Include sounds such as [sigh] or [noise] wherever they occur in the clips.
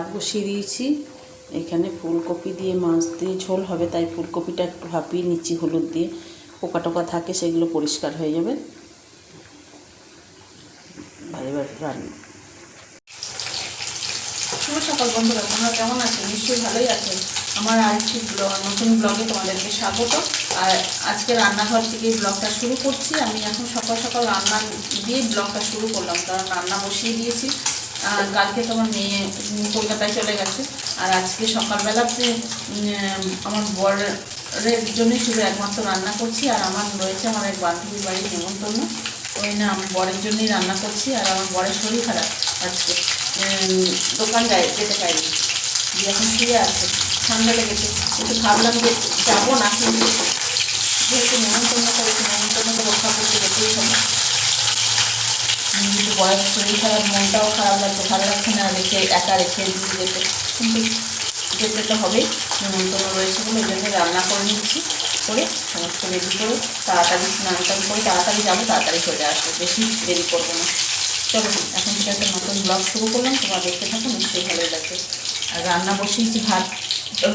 ভাত বসিয়ে দিয়েছি। এখানে ফুলকপি দিয়ে মাছ দিয়ে ঝোল হবে, তাই ফুলকপিটা একটু ভাপিয়ে নিচ্ছি হলুদ দিয়ে। পোকা টোকা থাকে সেগুলো পরিষ্কার হয়ে যাবে। এবার রান্না। শুভ সকাল বন্ধুরা, তোমরা কেমন আছো? নিশ্চয়ই ভালোই আছেন আমার আরেকটি নতুন ব্লগে তোমাদেরকে স্বাগত। আর আজকে রান্নাঘর থেকে ব্লগটা শুরু করছি। আমি এখন সকাল সকাল রান্না দিয়ে ব্লগটা শুরু করলাম, কারণ রান্না বসিয়ে দিয়েছি। আর কালকে তোমার মেয়ে কলকাতায় চলে গেছে। আর আজকে সকালবেলাতে আমার বরের জন্যই শুধু একমাত্র রান্না করছি, আর আমার রয়েছে আমার এক বান্ধবীর বাড়ির নেমন্তন্ন। ওই না আমি বরের জন্যই রান্না করছি, আর আমার বরের শরীর খারাপ আজকে। দোকান যায় যেতে পারি এখন শুয়ে আছে ঠান্ডা লেগেছে। একটু ভাবলাম যে যাব না, কিন্তু যেহেতু নেমন্তন্ন করেছি নেমন্তন্ন তো রক্ষা করতে যেতেই হবে বয়স শরীর খারাপ মনটাও খারাপ লাগছে, ভালো লাগছে না রেখে একা রেখে যেতে। কিন্তু যেতে তো হবেই নিমন্ত্রণ রয়েছে বলে ওই জন্য রান্না করে নিচ্ছি, করে সমস্ত রেডি করে তাড়াতাড়ি স্নান টান করে তাড়াতাড়ি যাব, তাড়াতাড়ি চলে আসব, বেশি দেরি করব না। চলো, এখন থেকে একটা নতুন ব্লগ শুরু করলাম, তোমার দেখতে থাকো, নিশ্চয়ই ভালোই লাগবে। আর রান্না বসিয়েছি, ভাত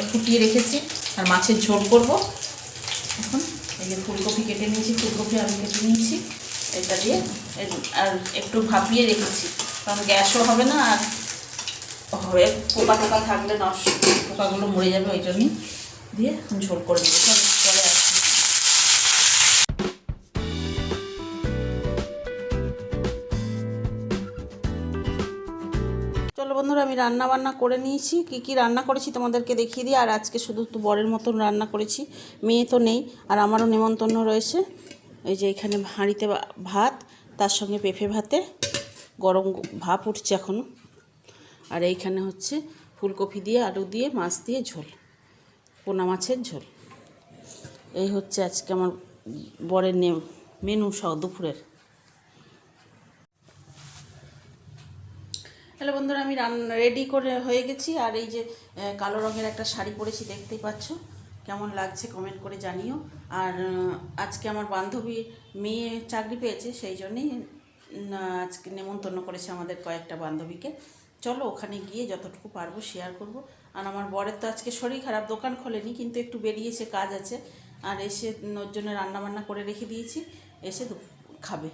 ফুটিয়ে রেখেছি, আর মাছের ঝোল করব। এখন এই যে ফুলকপি কেটে নিয়েছি, ফুলকপি আমি কেটে নিয়েছি। এটা দিয়ে আর একটু ভাপিয়ে রেখেছি। কারণ গ্যাসও হবে না আর হবে পোকা টোকা থাকলে নষ্ট পোকাগুলো মরে যাবে ওই জন্যই দিয়ে ঝোল করে দেবো চলো, বন্ধুরা আমি রান্না বান্না করে নিয়েছি। কি কি রান্না করেছি তোমাদেরকে দেখিয়ে দিই। আর আজকে শুধু বরের মতন রান্না করেছি। মেয়ে তো নেই আর আমারও নেমন্তন্ন রয়েছে। এই যে এখানে হাঁড়িতে ভাত, তার সঙ্গে পেঁপে ভাতে, গরম ভাপ উঠছে এখনও আর এইখানে হচ্ছে ফুলকপি দিয়ে, আলু দিয়ে, মাছ দিয়ে ঝোল, পোনা মাছের ঝোল। এই হচ্ছে আজকে আমার বরের মেনু সহ দুপুরের। হ্যালো বন্ধুরা, আমি রান রেডি করে হয়ে গেছি। আর এই যে কালো রঙের একটা শাড়ি পরেছি, দেখতেই পাচ্ছ। কেমন লাগছে কমেন্ট করে জানিও। আর আজকে আমার বান্ধবী মেয়ে চাকরি পেয়েছে, সেই জন্যেই আজকে নেমন্তন্ন করেছে আমাদের কয়েকটা বান্ধবীকে। চলো ওখানে গিয়ে যতটুকু পারব শেয়ার করব। আর আমার বরের তো আজকে শরীর খারাপ, দোকান খোলেনি, কিন্তু একটু বেরিয়েছে, কাজ আছে। আর এসে ওর জন্য রান্নাবান্না করে রেখে দিয়েছি, এসে খাবে।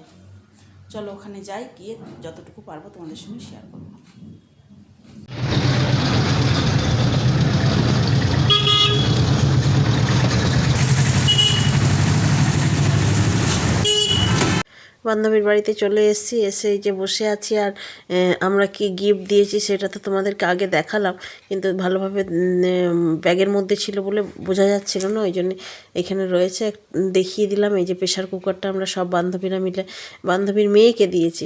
চলো ওখানে যাই, গিয়ে যতটুকু পারব তোমাদের সঙ্গে শেয়ার করব। বান্ধবীর বাড়িতে চলে এসেছি, এসে যে বসে আছি আর আমরা কি গিফট দিয়েছি সেটা তো তোমাদেরকে আগে দেখালাম, কিন্তু ভালোভাবে ব্যাগের মধ্যে ছিল বলে বোঝা যাচ্ছিল না, ওই জন্য এখানে রয়েছে দেখিয়ে দিলাম, এই যে প্রেশার কুকারটা আমরা সব বান্ধবীরা মিলে, বান্ধবীর মেয়েকে দিয়েছি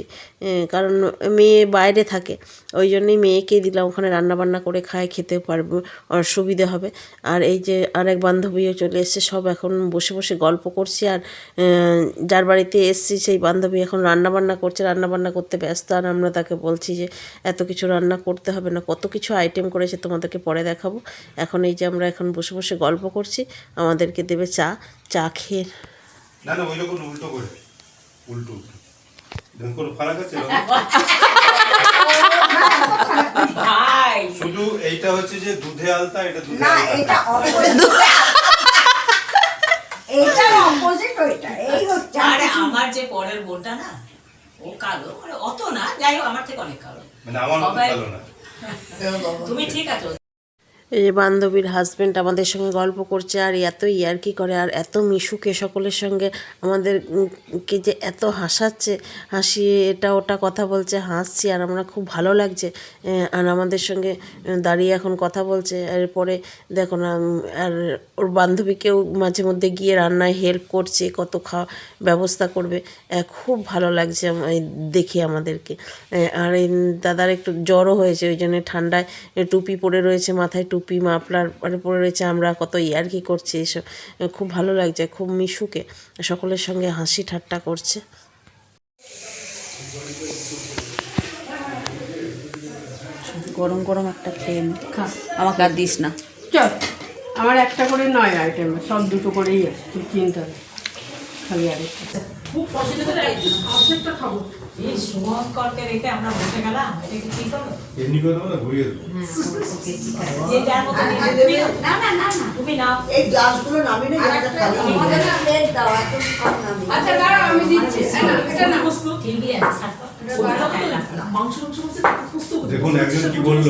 কারণ মেয়ে বাইরে থাকে, ওই জন্যই মেয়েকে দিলাম, ওখানে রান্না বান্না করে খায় খেতে পারব আর সুবিধে হবে, আর এই যে আরেক বান্ধবীও চলে এসছে, সব এখন বসে বসে গল্প করছি, আর যার বাড়িতে এসছি সেই এখন রান্না বান্না করছে রান্না বান্না করতে ব্যস্ত আর আমরা তাকে বলছি যে এত কিছু রান্না করতে হবে না কত কিছু আইটেম করেছে তোমাদেরকে পরে দেখাবো। এখন এই যে আমরা এখন বসে বসে গল্প করছি আমাদেরকে দেবে চা চা খেয়ে না। না ওই রকম উল্টো করে। উল্টো। ফারাক আছে? ভাই। শুধু এইটা হচ্ছে যে দুধে আলতা এটা দুধে না আলতা। অপোজিট ওইটা। এই হচ্ছে আরে আমার যে পরের বোনটা না ও কালো। মানে অত না যাই হোক আমার থেকে অনেক কালো। মানে আমার কালো সবাই- না। তুমি ঠিক আছো। এই বান্ধবীর হাজব্যান্ড আমাদের সঙ্গে গল্প করছে আর এত ইয়ার্কি করে আর এত মিশুকে সকলের সঙ্গে আমাদের উম কে যে এত হাসাচ্ছে হাসিয়ে এটা ওটা কথা বলছে, হাসছি আর আমরা খুব ভালো লাগছে। আর আমাদের সঙ্গে দাঁড়িয়ে এখন কথা বলছে। এরপরে দেখো না আর ওর বান্ধবীকেও মাঝে মধ্যে গিয়ে রান্নায় হেল্প করছে, কত খাওয়া ব্যবস্থা করবে। খুব ভালো লাগছে দেখে আমাদেরকে। আর এই দাদার একটু জ্বরও হয়েছে, ওই জন্য ঠান্ডায় টুপি পরে রয়েছে, মাথায় মাফলার পরে পরে রয়েছে আমরা কত ইয়ার্কি করছি এসব খুব ভালো লাগছে খুব মিশুকে সকলের সঙ্গে হাসি ঠাট্টা করছে। গরম গরম একটা খেয়ে নি আমাকে আর দিস না। চল আমার একটা করে নয় আইটেম সব দুটো করেই আছে তুই চিন্তা নেই। খালি আরেকটা খুব পছন্দ করে খাব। এই শুভঙ্করকে রেখে আমরা বসে গেলাম এটা কি ঠিক হলো এমনি করে দেবো না ঘুরিয়ে দেবো? [laughs] যে যার মতো? না না না না। তুমি নাও। এই গ্লাসগুলো নামিয়ে না জায়গাটা খালি আমাদের না প্লেট দাও এত কম নামিয়ে আচ্ছা দাঁড়াও আমি দিচ্ছি এই না, এটা না। ঠিকই আছে না। মাংস দেখুন একজন কি বলল?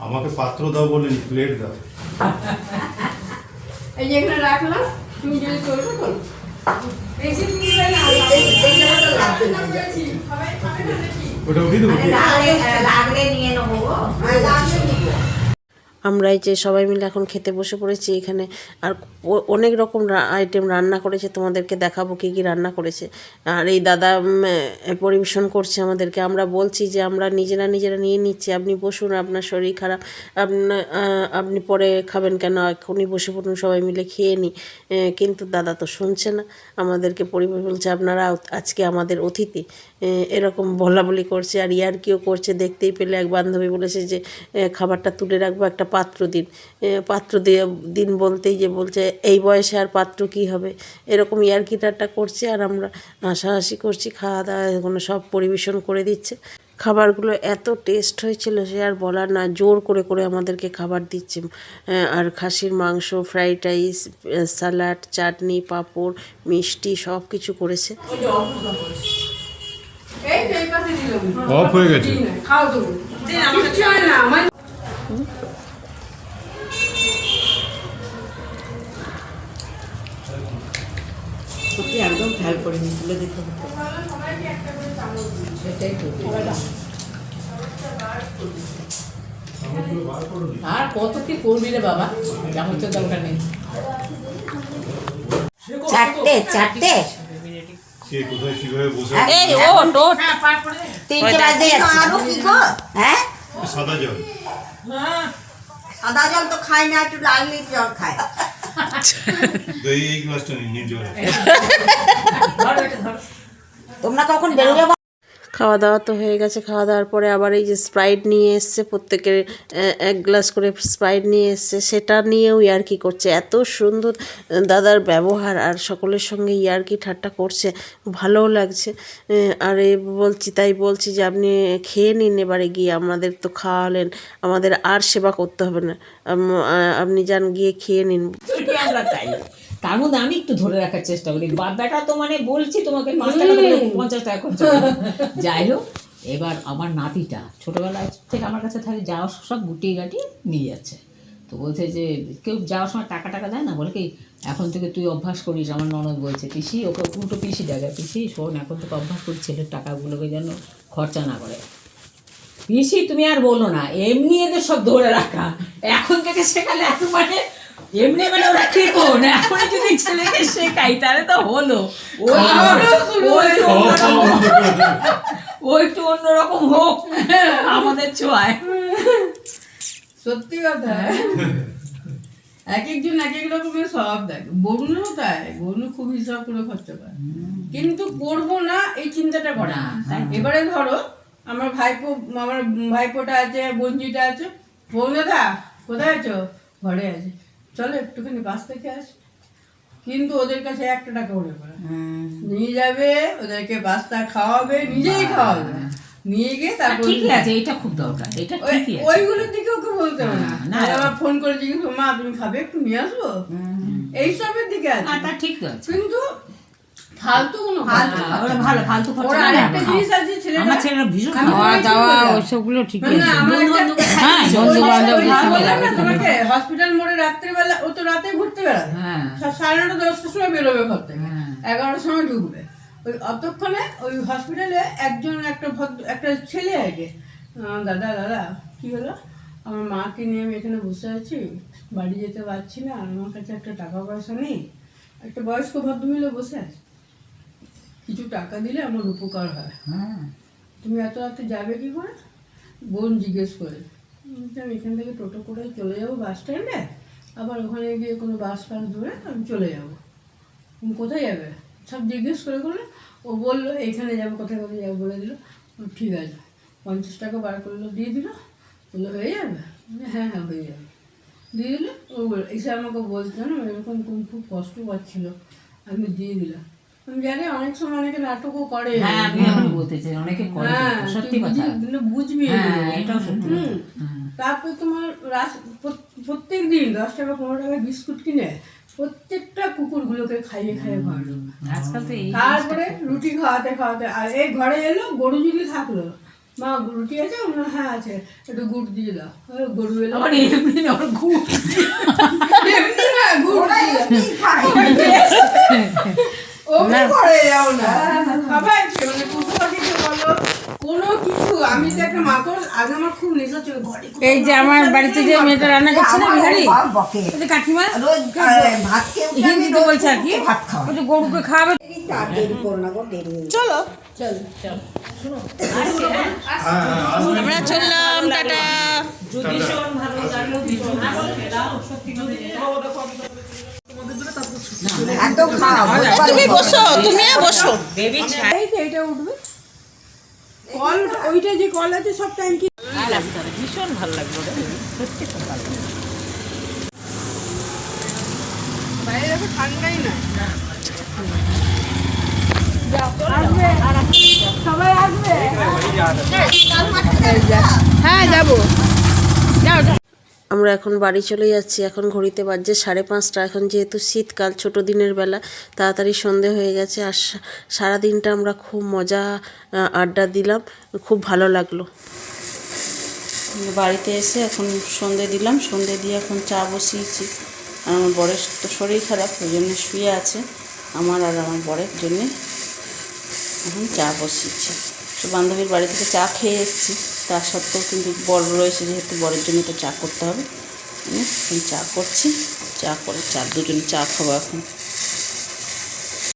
আমাকে পাত্র দাও বলেনি প্লেট দাও। এই যে এখানে রাখলাম। তুমি যদি করবে করো ওটা উঠিয়ে দেবো লাগলে লাগলে নিয়ে নেব গো হ্যাঁ, লাগবে নিবো। আমরা এই যে সবাই মিলে এখন খেতে বসে পড়েছি এখানে। আর অনেক রকম আইটেম রান্না করেছে, তোমাদেরকে দেখাবো কী কী রান্না করেছে। আর এই দাদা পরিবেশন করছে আমাদেরকে। আমরা বলছি যে আমরা নিজেরা নিজেরা নিয়ে নিচ্ছি, আপনি বসুন, আপনার শরীর খারাপ আপনার আপনি পরে খাবেন কেন, এখনই বসে পড়ুন, সবাই মিলে খেয়ে নিই কিন্তু দাদা তো শুনছে না। আমাদেরকে পরিবেশ বলছে, আপনারা আজকে আমাদের অতিথি। এরকম বলা বলি করছে, আর ইয়ারকিও করছে। দেখতেই পেলে এক বান্ধবী বলেছে যে খাবারটা তুলে রাখব, একটা পাত্র দিন। পাত্র দিয়ে দিন বলতেই যে বলছে এই বয়সে আর পাত্র কি হবে? এরকম ইয়ারকি ঠাট্টা করছে আর আমরা হাসাহাসি করছি খাওয়া দাওয়া এগুলো সব পরিবেশন করে দিচ্ছে। খাবারগুলো এত টেস্ট হয়েছিল সে আর বলার না জোর করে করে আমাদেরকে খাবার দিচ্ছে। আর খাসির মাংস ফ্রাইড রাইস স্যালাড চাটনি পাঁপড় মিষ্টি সব কিছু করেছে। এই তো এই পাশে দিলাম। অফ হয়ে গেছে। না, খাও তুমি। সত্যি একদম খেয়াল করিনি তুলে দিতে হতো সেটাই আর কত কি করবি রে বাবা? যেমন তো দরকার নেই চারটে চারটে। এই ও টোট তিনটে বাজতে যাচ্ছে গো হ্যাঁ? সাদা জল। সাদা জল তো খায় না একটু লাল জল খায়। [laughs] [laughs] তোমরা কখন বেরোবে? খাওয়া দাওয়া তো হয়ে গেছে। খাওয়া দাওয়ার পরে আবার এই যে স্প্রাইট নিয়ে এসছে, প্রত্যেকের এক গ্লাস করে স্প্রাইট নিয়ে এসছে। সেটা নিয়েও ইয়ার্কি করছে। এত সুন্দর দাদার ব্যবহার আর সকলের সঙ্গে ইয়ার্কি ঠাট্টা করছে। ভালোও লাগছে। আর এই বলছি, তাই বলছি যে আপনি খেয়ে নিন এবারে গিয়ে। আমাদের তো খাওয়ালেন। আমাদের আর সেবা করতে হবে না। আপনি যান গিয়ে খেয়ে নিন। তার মধ্যে আমি একটু ধরে রাখার চেষ্টা করি। বাবাটা তো মানে বলছি তোমাকে পাঁচ টাকা পঞ্চাশ টাকা খরচা যাই হোক এবার আমার নাতিটা ছোটবেলা থেকে আমার কাছে থাকে যাওয়ার সব গুটিয়ে গাটিয়ে নিয়ে যাচ্ছে। তো বলছে যে কেউ যাওয়ার সময় টাকা টাকা দেয় না? বলে কি এখন থেকে তুই অভ্যাস করিস। আমার ননদ বলছে পিসি ওকে উল্টো পিসি দেখা পিসি শোন এখন থেকে অভ্যাস করি ছেলের টাকাগুলোকে যেন খরচা না করে। পিসি তুমি আর বলো না এমনি এদের সব ধরে রাখা। এখন থেকে শেখালে এখন মানে এমনি মানে ওরা কৃপণ এখন যদি ছেলেকে শেখাই তাহলে তো হলো। ও ও একটু অন্যরকম- হোক আমাদের ছোঁয়ায়। সত্যি কথা। এক একজন এক এক রকমের স্বভাব দেয় বরুণও তাই। বরুণ খুব হিসাব করে খরচা করে। কিন্তু করব না এই চিন্তাটা করে না। এবারে ধরো আমার ভাইপো আমার ভাইপোটা আছে বঞ্জিটা আছে। বৌদাদা কোথায় আছো? ঘরে আছে। চলো একটুখানি বাস থেকে আসি। কিন্তু ওদের কাছে একটা টাকা উড়ে পড়ে। নিয়ে যাবে ওদেরকে বাস্তা খাওয়াবে নিজেই খাওয়াবে। নিয়ে গিয়ে তারপর ঠিক আছে এটা খুব দরকার এটা ওই- ঠিকই আছে। ওইগুলোর দিকে ওকে বলতে হবে না। আবার ফোন করে জিজ্ঞেস মা তুমি খাবে একটু নিয়ে আসব? এইসবের দিকে আছে। হ্যাঁ তা ঠিক আছে। কিন্তু ফালতু কোনো ফালতু ওরা ভালো ফালতু খরচা ওর আরেকটা জিনিস আছে ছেলেটা আমার ছেলেরা ভীষণ খাওয়া তোমায় ঠিক ঠিক না, না, আমার একটা- হ্যাঁ বন্ধু বান্ধব ওই যে বললাম না তোমাকে হসপিটাল মোড়ে রাত্রিবেলা ও তো রাতে ঘুরতে বেড়ায়। হ্যাঁ। সাড়ে নটা দশটার সময় বেরোবে ঘর থেকে। এগারোটার সময় ঢুকবে। ওই অতক্ষণে ওই হসপিটালে একজন একটা ভদ্র একটা ছেলে আগে দাদা দাদা কি হলো? আমার মাকে নিয়ে আমি এখানে বসে আছি। বাড়ি যেতে পারছি না। আমার কাছে একটা টাকা পয়সা নেই। একটা বয়স্ক ভদ্রমহিলা বসে আছে। কিছু টাকা দিলে আমার উপকার হয়। হ্যাঁ। তুমি এত রাতে যাবে কি করে? বোন জিজ্ঞেস করে। আমি এখান থেকে টোটো করে চলে যাব বাস স্ট্যান্ডে আবার ওখানে গিয়ে কোনো বাস ফাস ধরে আমি চলে যাব। তুমি কোথায় যাবে? সব জিজ্ঞেস করে করলে। ও বলল এইখানে যাব কোথায় কোথায় যাব? বলে দিল। ঠিক আছে। পঞ্চাশ টাকা বার করল দিয়ে দিল। বলল হয়ে যাবে? হ্যাঁ হ্যাঁ হয়ে যাবে। দিয়ে দিলে। ও বলল এসে আমাকে বলছে না এরকম কোন খুব কষ্ট পাচ্ছিলো। আমি দিয়ে দিলাম। জানি অনেক সময় অনেকে নাটকও করে। হ্যাঁ আমি এখন বলতে চাই অনেকে করে হ্যাঁ, সত্যি কথা। বুঝবি হ্যাঁ এটাও সত্যি। হ্যাঁ। তারপর তোমার প্রত্যেক দিন দশ টাকা পনেরো টাকা বিস্কুট কিনে প্রত্যেকটা কুকুরগুলোকে খাইয়ে খাইয়ে আজকাল তো তারপরে রুটি খাওয়াতে খাওয়াতে আর এই ঘরে এলো গরু যদি থাকল। মা রুটি আছে? না হ্যাঁ আছে। একটু গুড় দিয়ে দাও। গরু এলো। আবার এমনি আমার ঘুম এমনি না, গুড় এই যে আমার বাড়িতে যে মেয়েটা রান্না করছে না বিহারি? কাকিমা? হিন্দিতে বলছে আর কি। গরুকে খাওয়াবে। তার দেরি করো না গো দেরি যাবে। আমরা চললাম টাটা ভীষণ ভালো লাগল ভীষণ ভালো লাগল সত্যি কথা এত খাও তুমি বসো তুমিও বসো। বেবি এই যে উঠবে। কল ওইটা যে কল আছে সব টাইম ভীষণ ভালো লাগল রে। সত্যি খুব ভালো লাগল। বাইরে ঠান্ডাই না। সবাই আসবে হ্যাঁ যাব আমরা এখন বাড়ি চলে যাচ্ছি, এখন ঘড়িতে বাজছে সাড়ে পাঁচটা। এখন যেহেতু শীতকাল, ছোট দিনের বেলা, তাড়াতাড়ি সন্ধে হয়ে গেছে আর সারা দিনটা আমরা খুব মজা আড্ডা দিলাম, খুব ভালো লাগল। বাড়িতে এসে এখন সন্ধে দিলাম, সন্ধে দিয়ে এখন চা বসিয়েছি। আর আমার বরের তো শরীর খারাপ, ওই জন্য শুয়ে আছে, আমার আর আমার বরের জন্যে এখন চা বসিয়েছি। বান্ধবীর বাড়ি থেকে চা খেয়ে এসেছি। তা সত্ত্বেও কিন্তু বড় রয়েছে, যেহেতু বড়ের জন্য তো চা করতে হবে। আমি চা করছি। চা করে চা, দুজন চা খাব এখন।